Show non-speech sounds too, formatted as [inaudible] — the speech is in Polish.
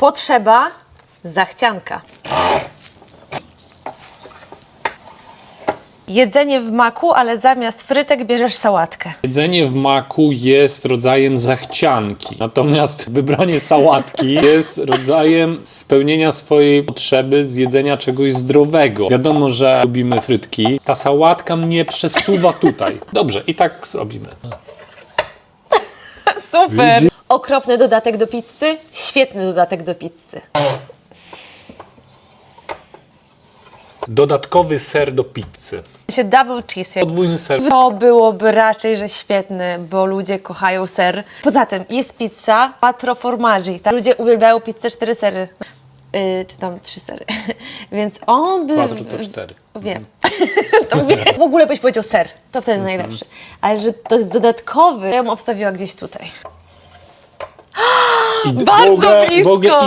Potrzeba zachcianka. Jedzenie w maku, ale zamiast frytek bierzesz sałatkę. Jedzenie w maku jest rodzajem zachcianki, natomiast wybranie sałatki [laughs] jest rodzajem spełnienia swojej potrzeby z jedzenia czegoś zdrowego. Wiadomo, że lubimy frytki. Ta sałatka mnie przesuwa tutaj. Dobrze, i tak zrobimy. [laughs] Super! Okropny dodatek do pizzy, świetny dodatek do pizzy. Dodatkowy ser do pizzy. Się double cheese. Podwójny ser. To byłoby raczej, że świetny, bo ludzie kochają ser. Poza tym jest pizza quattro formaggi. Tak? Ludzie uwielbiają pizzę cztery sery. Yy, czy tam trzy sery. [laughs] Więc on by... Quattro to cztery. Wiem. [laughs] to wiem. W ogóle byś powiedział ser. To wtedy najlepszy. Ale że to jest dodatkowy, ja bym obstawiła gdzieś tutaj. I Bardzo w ogóle, w ogóle blisko.